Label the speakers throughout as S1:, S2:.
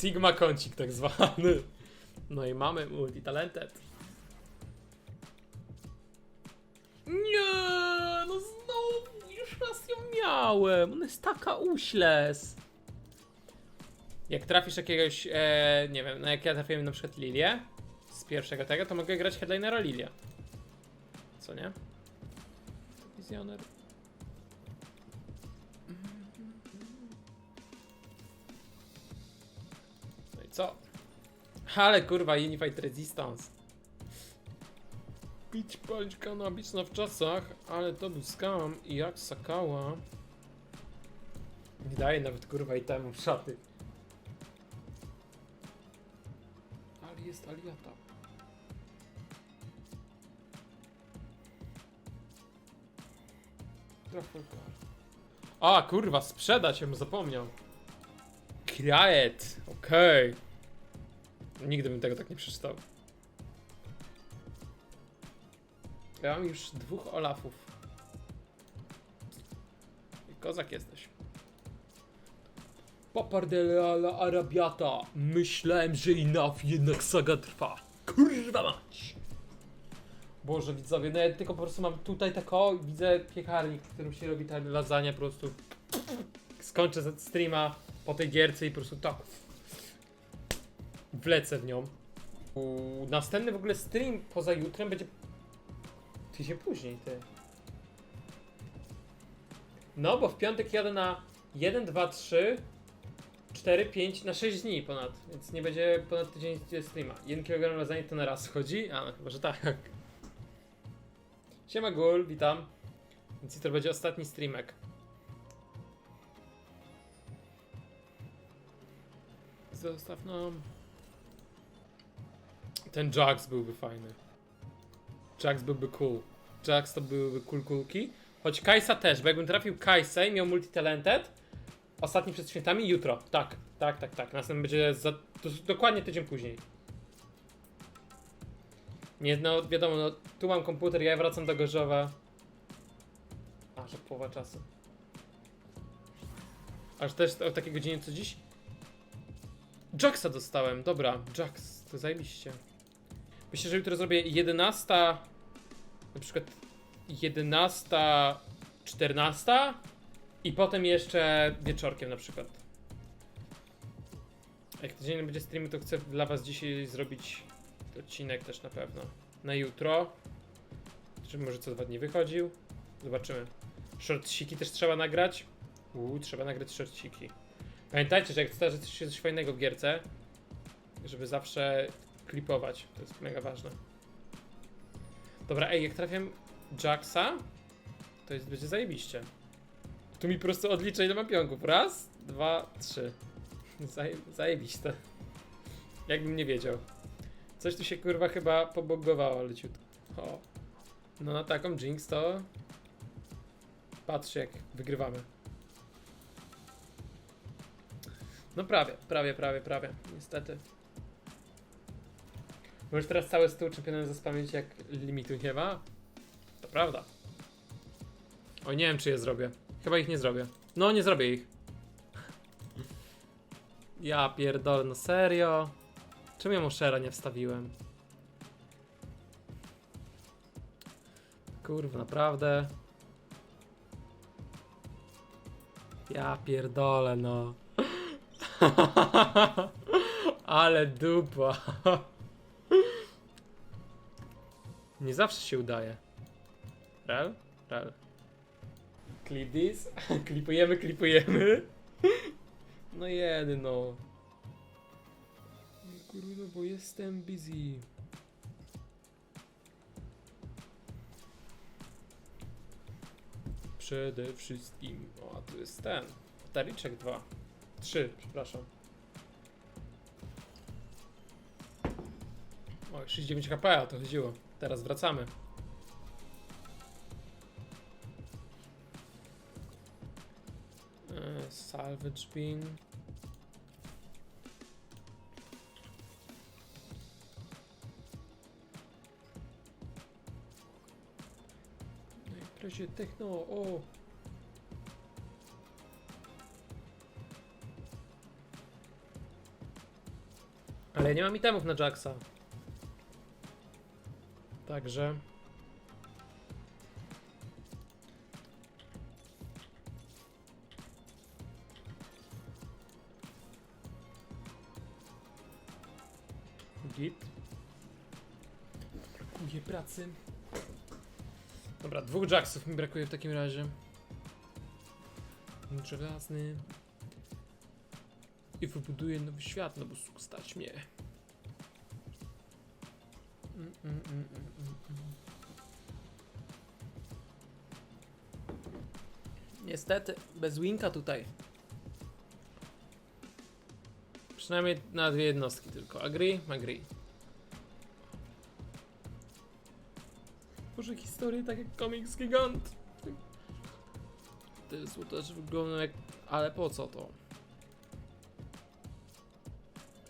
S1: Sigma kącik tak zwany. No i mamy multitalented. Nie, no znowu już raz ją miałem. Ona jest taka uśles. Jak trafisz jakiegoś, e, nie wiem, no jak ja trafiłem na przykład Lilię z pierwszego tego, to mogę grać headlinera Lilię. Co nie? Wizjoner. Co? Ale kurwa, Unified Resistance. Pić, palić kanabis na wczasach, ale to był skam i jak sakała. Nie daje nawet kurwa i temu szaty. Ale jest aliata. Trafalgar. A kurwa, sprzedać ją zapomniał. Krajet, okej. Nigdy bym tego tak nie przeczytał. Ja mam już dwóch Olafów. I kozak jesteś. Papardella la Arabiata. Myślałem, że enough, jednak saga trwa. Kurwa mać! Boże widzowie, no ja tylko po prostu mam tutaj tako, widzę piekarnik, w którym się robi ta lasagna po prostu. Skończę streama po tej gierce i po prostu tak wlecę w nią. U, następny w ogóle stream poza jutrem będzie tydzień później, ty. No, bo w piątek jadę na 1, 2, 3, 4, 5, na 6 dni ponad, więc nie będzie ponad tydzień streama. 1 kg lasagne to na raz chodzi? A, no chyba, że tak. Siema Gul, witam. Więc to będzie ostatni streamek. Zostaw nam. Ten Jax byłby fajny. Jax byłby cool. Jax to byłyby cool kulki. Choć Kajsa też, bo jakbym trafił Kajsę i miał multitalented, ostatni przed świętami, jutro. Tak, tak, tak, tak. Następny będzie za, to, dokładnie tydzień później. Nie, no wiadomo, no tu mam komputer, ja wracam do Gorzowa. A, że połowa czasu. Aż też o takiej godzinie co dziś? Jacksa dostałem, dobra, Jax, to zajebiście. Myślę, że jutro zrobię 11, na przykład 11, 14 i potem jeszcze wieczorkiem na przykład. Jak tydzień będzie streamy, to chcę dla was dzisiaj zrobić odcinek też na pewno. Na jutro. Czy może co dwa dni wychodził? Zobaczymy. Shortsiki też trzeba nagrać. Uuu, trzeba nagrać shortsiki. Pamiętajcie, że jak zdarzy się coś fajnego w gierce, żeby zawsze klipować. To jest mega ważne. Dobra, ej, jak trafiam Jacksa, to jest, będzie zajebiście. Tu mi po prostu odlicza ile mam pionków. Raz, dwa, trzy. Zaje, zajebiste. Jakbym nie wiedział. Coś tu się kurwa chyba pobogowało leciutko. O. No na taką Jinx to... Patrz jak wygrywamy. No prawie, prawie, prawie, prawie. Niestety. Możesz teraz cały stół czempionem zaspamić jak limitu nie ma? To prawda. O, nie wiem czy je zrobię. Chyba ich nie zrobię. No, nie zrobię ich. Ja pierdolę, no serio? Czemu ja mu nie wstawiłem? Kurwa, naprawdę? Ja pierdolę, no. Ale dupa. Nie zawsze się udaje. Rel? Rel. Clip this? klipujemy, klipujemy. No jedy, no. Kurwa, bo jestem busy. Przede wszystkim. O, tu jest ten. Tariczek 2. 3, przepraszam. O, 69 HP, o to chodziło. Teraz wracamy. E, salvage bin. Na imprezie techno, o! Ale nie mam itemów na Jacksa. Także. Git. Brakuje pracy. Dobra, dwóch Jacksów mi brakuje w takim razie. Żelazny. I wybuduję nowy świat, no bo stać mnie. Niestety, bez winka tutaj. Przynajmniej na dwie jednostki tylko. Agree? Agree. Może historie tak jak komiks Gigant. Te też wyglądają jak... Ale po co to?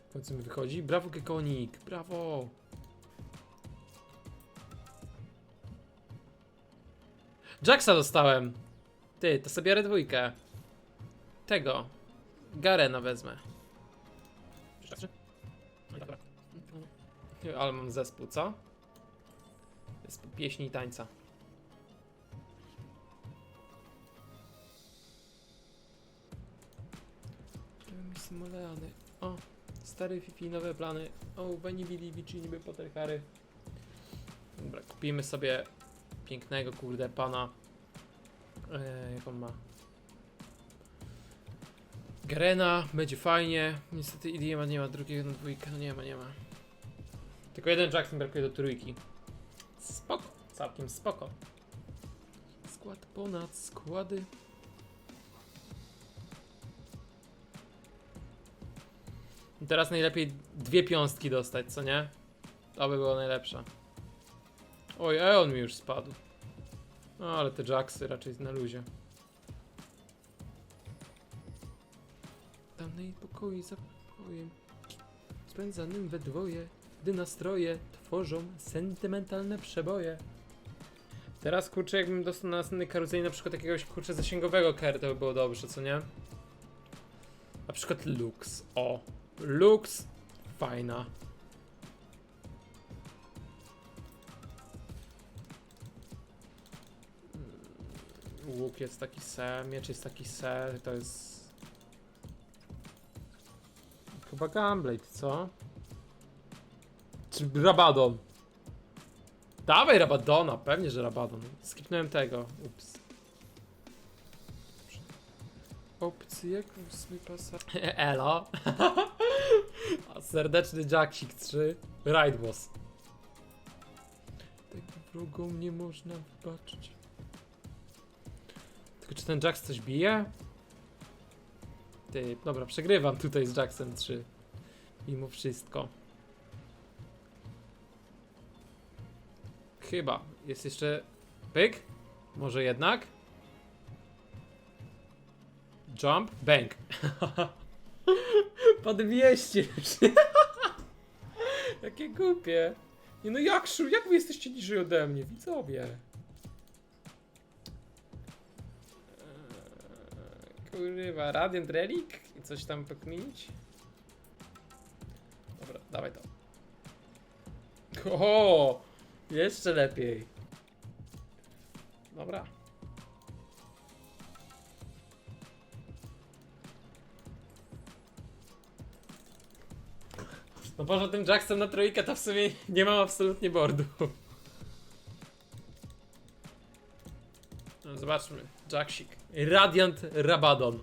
S1: W końcu mi wychodzi. Brawo Gekonik, brawo! Jacksa dostałem! Ty, to sobie biorę dwójkę. Tego. Garena wezmę. Ale mam zespół, co? Zespół pieśni i tańca. Simoleany. O, stary Fifi, nowe plany. O, Beni Billy, Vici, niby Potterkary. Dobra, kupimy sobie pięknego, kurde, pana. Eee, jak on ma? Garena, będzie fajnie. Niestety Idiema nie ma drugiego na dwójkę, no nie ma, nie ma. Tylko jeden Jackson brakuje do trójki. Spoko, całkiem spoko. Skład ponad składy. Teraz najlepiej dwie piąstki dostać, co nie? To by było najlepsze. Oj, Eon mi już spadł. No, ale te Jacksy raczej na luzie. Dawnej pokoi za pokojem, spędzanym we dwoje, gdy nastroje tworzą sentymentalne przeboje. Teraz kurczę, jakbym dostał na następnej karuzeli na przykład jakiegoś kurczę zasięgowego ker, to by było dobrze, co nie? Na przykład Lux. O, Lux. Fajna. Łuk jest taki se, miecz jest taki se, to jest... Chyba Gunblade, co? Czy Rabadon? Dawaj Rabadona, pewnie, że Rabadon. Skipnąłem tego, ups. Opcje ósmy pasa. Elo. A serdeczny Jacksik 3. Ride boss. Tego wrogom nie można wybaczyć. Tylko czy ten Jax coś bije? Ty, dobra, przegrywam tutaj z Jacksem 3. Mimo wszystko. Chyba. Jest jeszcze... Pyk? Może jednak? Jump, bang. Po 200 Jakie głupie. Nie no jak, jak wy jesteście niżej ode mnie, widzowie? Kurwa, Radiant Relic? I coś tam pokminić? Dobra, dawaj to. O, jeszcze lepiej. Dobra. No poza tym Jackson na trójkę to w sumie nie mam absolutnie boardu. No, zobaczmy. Jacksik. Radiant Rabadon.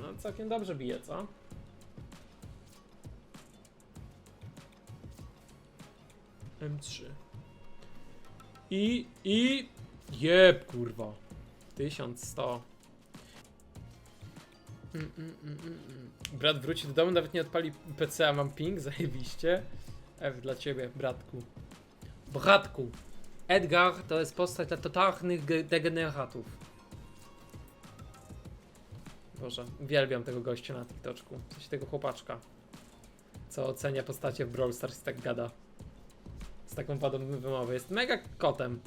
S1: No całkiem dobrze bije, co? M3. I, i... Jeb, kurwa. 1100. Mm, mm, mm. Brat wróci do domu, nawet nie odpali PC, a mam ping, zajebiście. F dla ciebie, bratku. Bratku. Edgar to jest postać dla totalnych ge- degeneratów. Boże, uwielbiam tego gościa na TikToczku. W sensie tego chłopaczka. Co ocenia postacie w Brawl Stars i tak gada. Z taką wadą wymowy. Jest mega kotem.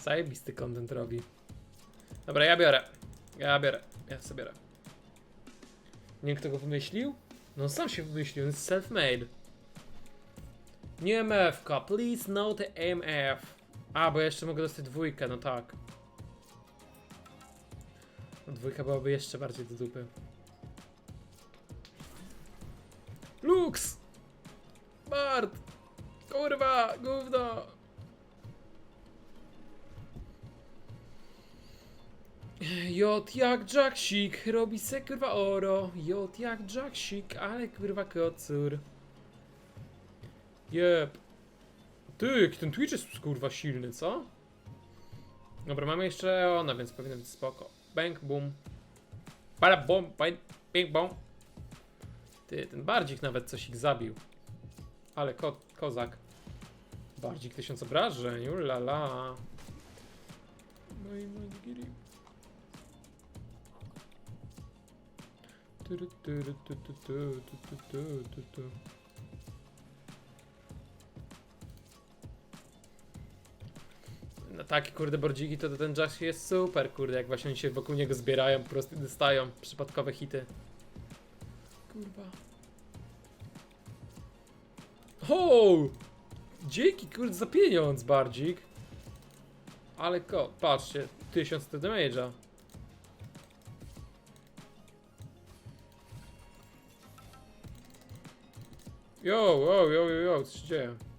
S1: Zajebisty content robi. Dobra, ja biorę. Ja biorę. Ja sobie biorę. Nie wiem, kto go wymyślił? No sam się wymyślił, jest self-made. Nie MF, please note MF. A, bo jeszcze mogę dostać dwójkę, no tak. No, dwójka byłaby jeszcze bardziej do dupy. Lux! Bart! Kurwa, gówno! Jot jak Jacksik, robi se kurwa oro. Jot jak Jacksik, ale kurwa kocur. Jep. Ty, jaki ten Twitch jest kurwa silny, co? Dobra, mamy jeszcze ona, więc powinno być spoko. Bang, boom. Para bom, bang, bing, bom. Ty, ten bardzik nawet coś ich zabił. Ale ko kozak. Bardzik tysiąc obrażeń, ulala. No i Magiri. Tyry, tyry, ty, ty, ty, ty, ty, ty, ty, ty. Takie kurde bordziki to, ten Jack jest super kurde, jak właśnie oni się wokół niego zbierają, po prostu dostają przypadkowe hity. Kurwa. O! Dzięki kurde za pieniądz bardzik. Ale ko, patrzcie, 1000 damage'a. Yo, yo, yo, yo, yo, co się dzieje?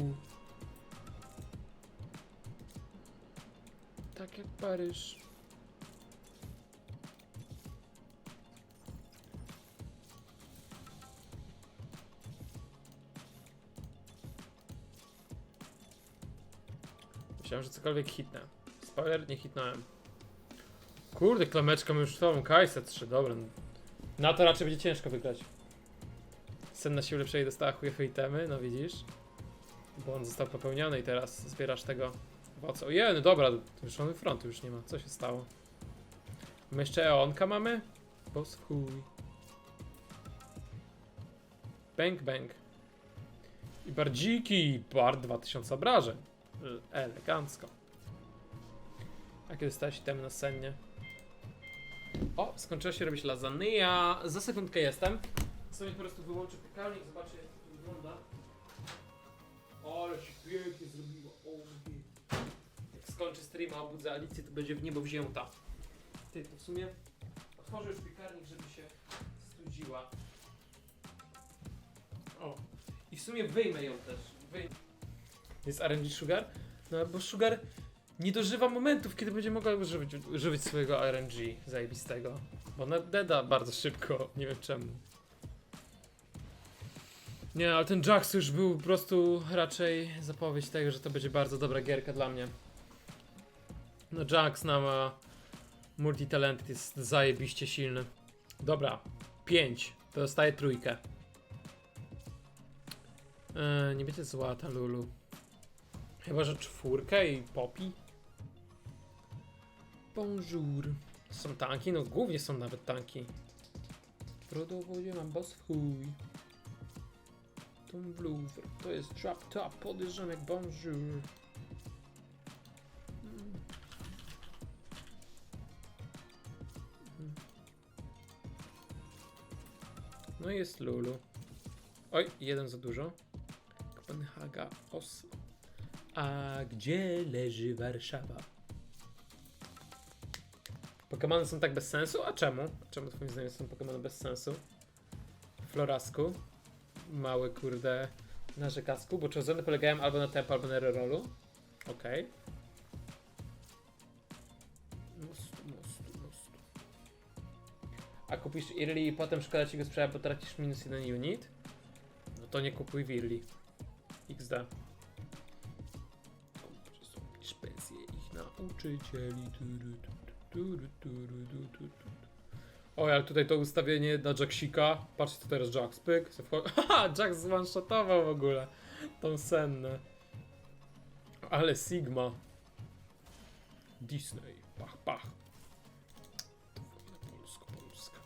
S1: U. Tak jak Paryż. Myślałem, że cokolwiek hitnę. Spoiler, nie hitnąłem. Kurde, klameczka, już tą kajsę 3, dobra. Na to raczej będzie ciężko wygrać. Sen na siłę lepszej dostała chujowe itemy, no widzisz? Błąd został popełniony i teraz zbierasz tego owoce. Ojej, no dobra, wyszony frontu już nie ma. Co się stało? My jeszcze Eonka mamy? W chuj. Bang, bang. I bardziki, bar 2000 obrażeń. Elegancko. Jakie dostałeś temy na sennie? O, skończyło się robić lasagna. Za sekundkę jestem. Sobie po prostu wyłączę piekarnik, zobaczę pięknie zrobiło. O. Jak skończę streama, obudzę Alicję, to będzie w niebo wzięta. Ty, to w sumie otworzę już piekarnik, żeby się studziła. O. I w sumie wyjmę ją też. Wyjmę. Jest RNG Sugar? No bo Sugar nie dożywa momentów, kiedy będzie mogła używać, używać swojego RNG zajebistego. Bo ona deda bardzo szybko, nie wiem czemu. Nie, ale ten Jax już był po prostu raczej zapowiedź tego, że to będzie bardzo dobra gierka dla mnie. No Jax na ma multitalent jest zajebiście silny. Dobra, 5. To dostaje trójkę. Eee, nie będzie złata Lulu. Chyba, że czwórkę i Poppy. Bonjour. Są tanki? No głównie są nawet tanki. W rodowodzie mam boss chuj. Tom Blue, to jest Trap Top, podejrzewam jak Bonjour. No jest Lulu. Oj, jeden za dużo. Kopenhaga, Oslo. A gdzie leży Warszawa? Pokemony są tak bez sensu? A czemu? Czemu twoim zdaniem są Pokemony bez sensu? Florasku mały kurde narzekasku, bo czozony polegają albo na tempo, albo na rerollu. Okej. Mostu. A kupisz Irli i potem szkoda ci go sprzedać, bo tracisz minus jeden unit? No to nie kupuj w Irli. XD. Zrobisz pensję ich nauczycieli. O, ale tutaj to ustawienie na Jacksika. Patrzcie, co teraz Jax, pyk. Haha, Jax zwanshotował w ogóle tą sennę. Ale Sigma. Disney. Pach, pach. To wojna polsko-polska.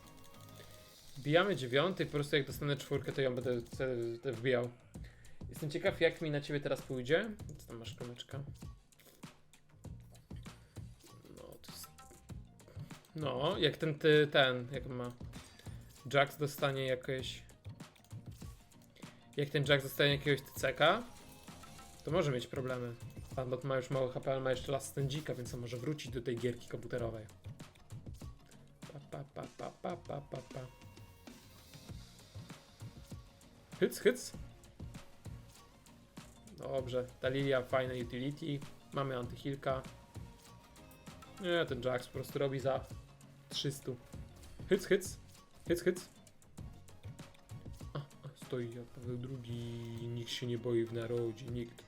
S1: Wbijamy dziewiąty, po prostu jak dostanę czwórkę, to ją będę te- te wbijał. Jestem ciekaw, jak mi na ciebie teraz pójdzie. Co tam masz kamyczka? No, jak ten, ty, ten, jak ma... Jax dostanie jakieś... Jak ten Jax dostanie jakiegoś TCK, to może mieć problemy. Panbot ma już mało HP, ale ma jeszcze las stędzika, więc on może wrócić do tej gierki komputerowej. Pa, pa, pa, pa, pa, pa, pa, pa. Hyc, hyc. Dobrze, ta lilia fajne utility. Mamy antyhilka. Nie, ten Jax po prostu robi za 300. Hyc, hyc. Hyc, hyc. A, a, stoi jak Paweł II. Nikt się nie boi w narodzie, nikt.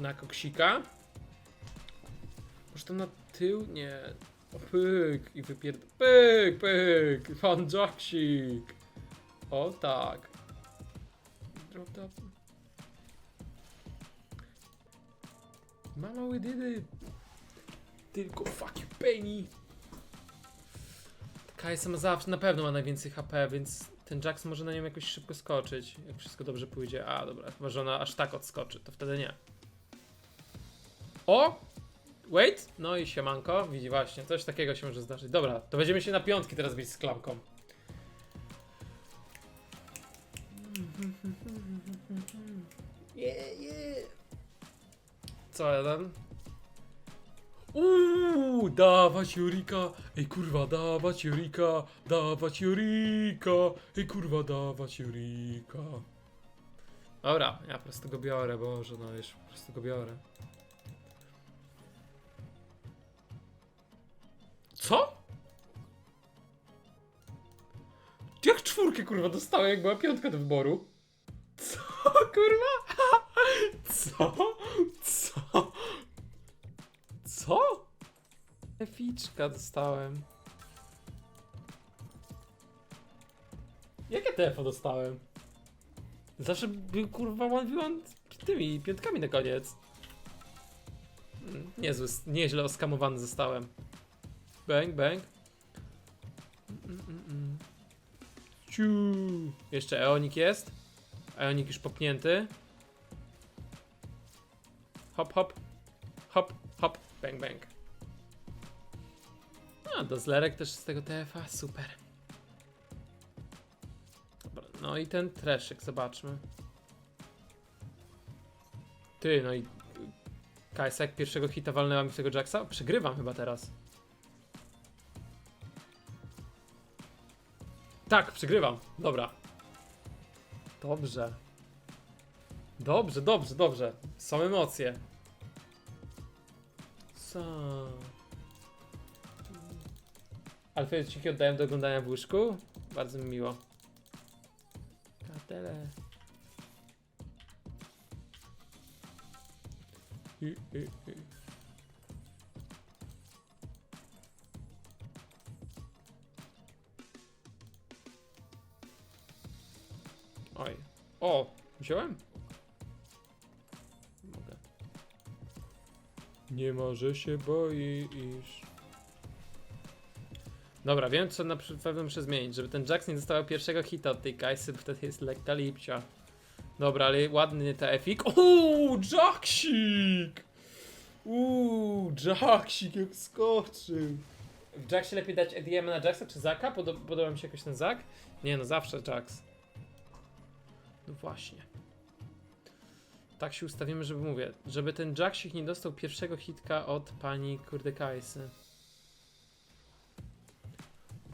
S1: Na koksika. Może to na tył? Nie. O, pyk i wypierd... Pyk, pyk! Pan Jacksik! O tak. Drop top. Mama, we did it! Tylko fuck you, Penny! KSM zawsze na pewno ma najwięcej HP, więc ten Jax może na nią jakoś szybko skoczyć, jak wszystko dobrze pójdzie. A, dobra, chyba że ona aż tak odskoczy, to wtedy nie. O! Wait! No i siemanko, widzi właśnie, coś takiego się może zdarzyć. Dobra, to będziemy się na piątki teraz bić z klamką. Jeden? Uuu, dawać Jurika! Ej kurwa, dawać Jurika! Dawać Jurika! Ej kurwa, dawać Jurika! Dobra, ja po go biorę, Boże, no już po go biorę. Co? Jak czwórkę kurwa dostałem, jak była piątka do wyboru? Co kurwa? Co? Co? Eficzka dostałem. Jakie TFO dostałem? Zawsze był kurwa one v tymi piątkami na koniec. Mm, Niezły, nieźle oskamowany zostałem. Bang, bang. Ciu. Jeszcze Eonik jest. Eonik już popnięty. Hop. Hop, hop. Bang, bang. A, dozlerek też z tego TFA. Super. Dobra, no i ten treszek, zobaczmy. Ty, no i... KSek pierwszego hita walnęła mi tego Jacksa? Przegrywam chyba teraz. Tak, przegrywam. Dobra. Dobrze. Dobrze, dobrze, dobrze. Są emocje. Co? Ale ci oddałem do oglądania w łóżku? Bardzo mi miło. I. Oj. O! Wziąłem? Nie może się boisz. Dobra, wiem co na pewno muszę zmienić, żeby ten Jax nie dostał pierwszego hita od tej Kajsy, bo wtedy jest lekka lipcia. Dobra, ale ładny TFik. Uuu, Jacksik! Uuu, Jacksik jak skoczył. W Jacksie lepiej dać EDM na Jacksa czy Zaka? Podoba, podoba mi się jakoś ten Zak? Nie no, zawsze Jax. No właśnie. Tak się ustawimy, żeby mówię, żeby ten Jacksik nie dostał pierwszego hitka od pani kurde Kajsy.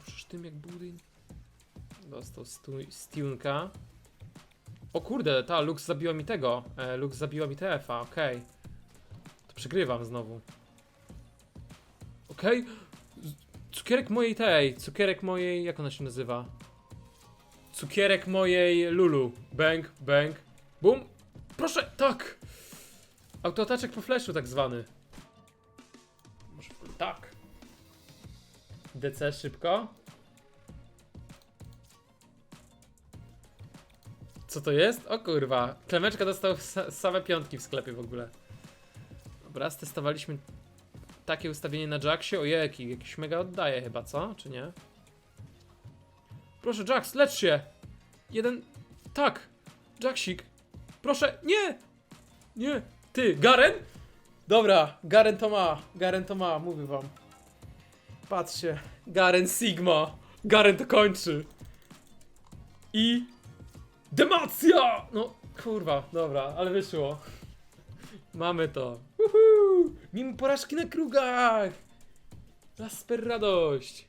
S1: Przecież tym jak budyń. Dostał stu- stunka. O kurde, ta Lux zabiła mi tego. E, Lux zabiła mi TF-a, okej. To przegrywam znowu. Okej. Z- Cukierek mojej tej, cukierek mojej, jak ona się nazywa? Cukierek mojej Lulu. Bang, bang. Bum. Proszę, tak. Autoataczek po flashu tak zwany. Może tak. DC szybko. Co to jest? O kurwa. Klemeczka dostał sa same piątki w sklepie w ogóle. Dobra, stestowaliśmy takie ustawienie na Jacksie. Ojej, jaki- jakiś mega oddaje chyba, co? Czy nie? Proszę, Jax, lecz się! Jeden... Tak! Jacksik! Proszę, nie! Nie! Ty, Garen? Dobra, Garen to ma. Garen to ma, mówię wam. Patrzcie. Garen Sigma. Garen to kończy. I... Demacja! No, kurwa, dobra, ale wyszło. Mamy to. Uhu! Mimo porażki na krugach! Jasper radość!